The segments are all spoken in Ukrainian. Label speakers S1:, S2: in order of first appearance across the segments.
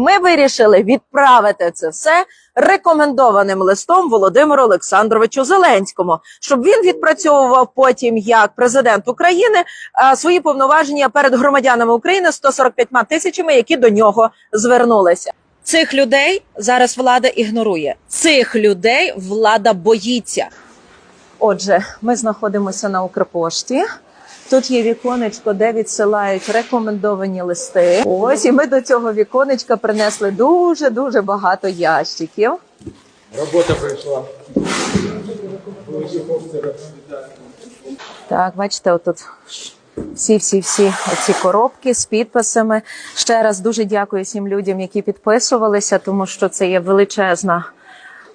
S1: Ми вирішили відправити це все рекомендованим листом Володимиру Олександровичу Зеленському, щоб він відпрацьовував потім як президент України свої повноваження перед громадянами України 145 тисячами, які до нього звернулися. Цих людей зараз влада ігнорує. Цих людей влада боїться. Отже, ми знаходимося на Укрпошті. Тут є віконечко, де відсилають рекомендовані листи. Ось і ми до цього віконечка принесли дуже дуже багато ящиків.
S2: Робота прийшла.
S1: Так, бачите, отут всі, всі, всі ці коробки з підписами. Ще раз дуже дякую всім людям, які підписувалися, тому що це є величезна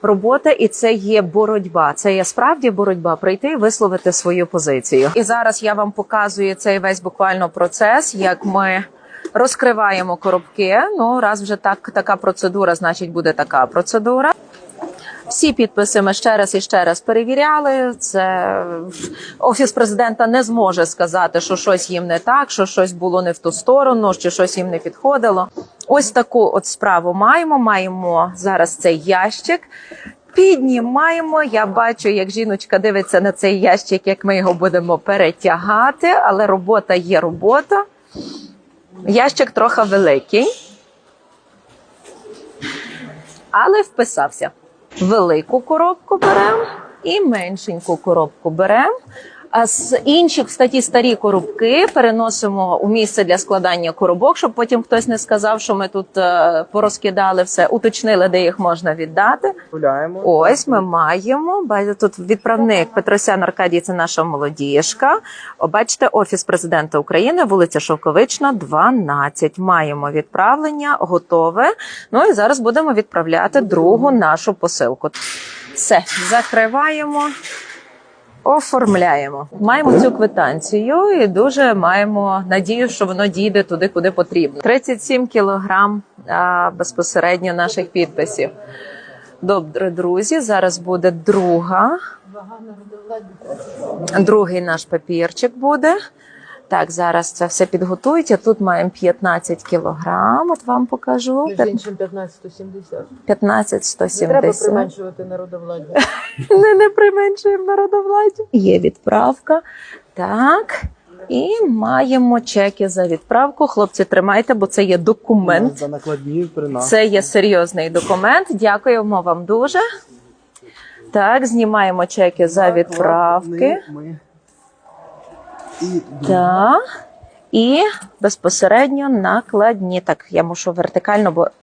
S1: робота, і це є боротьба. Це є справді боротьба прийти і висловити свою позицію. І зараз я вам показую цей весь буквально процес, як ми. Розкриваємо коробки. Ну, раз вже так така процедура, значить буде така процедура. Всі підписи ми ще раз і ще раз перевіряли. Це офіс президента не зможе сказати, що щось їм не так, що щось було не в ту сторону, чи щось їм не підходило. Ось таку от справу маємо. Маємо зараз цей ящик. Піднімаємо. Я бачу, як жіночка дивиться на цей ящик, як ми його будемо перетягати, але робота є робота. Ящик трохи великий, але вписався. Велику коробку беремо і меншеньку коробку беремо. А з інших в статті старі коробки переносимо у місце для складання коробок, щоб потім хтось не сказав, що ми тут е, порозкидали все, уточнили, де їх можна віддати.
S2: Гуляємо.
S1: Ось ми маємо. Тут відправник Петросян Аркадій, це наша молодіжка. Бачите, офіс президента України, вулиця Шовковична, 12. Маємо відправлення, готове. Ну і зараз будемо відправляти другу нашу посилку. Все, закриваємо. Оформляємо. Маємо цю квитанцію і дуже маємо надію, що воно дійде туди, куди потрібно. 37 кілограм а, безпосередньо наших підписів. Добре, друзі. Зараз буде друга. Другий наш папірчик буде. Так, зараз це все підготують. А тут маємо 15 кілограм. От вам покажу.
S3: Між іншим 15-170.
S1: 15
S3: Не треба применшувати народовладдя.
S1: Не, не применшуємо народовладдя. Є відправка. Так. І маємо чеки за відправку. Хлопці, тримайте, бо це є документ.
S2: За накладні.
S1: Це є серйозний документ. Дякуємо вам дуже. Так, знімаємо чеки за відправки.
S2: Ми. І
S1: І безпосередньо накладні. Так, я мушу вертикально, бо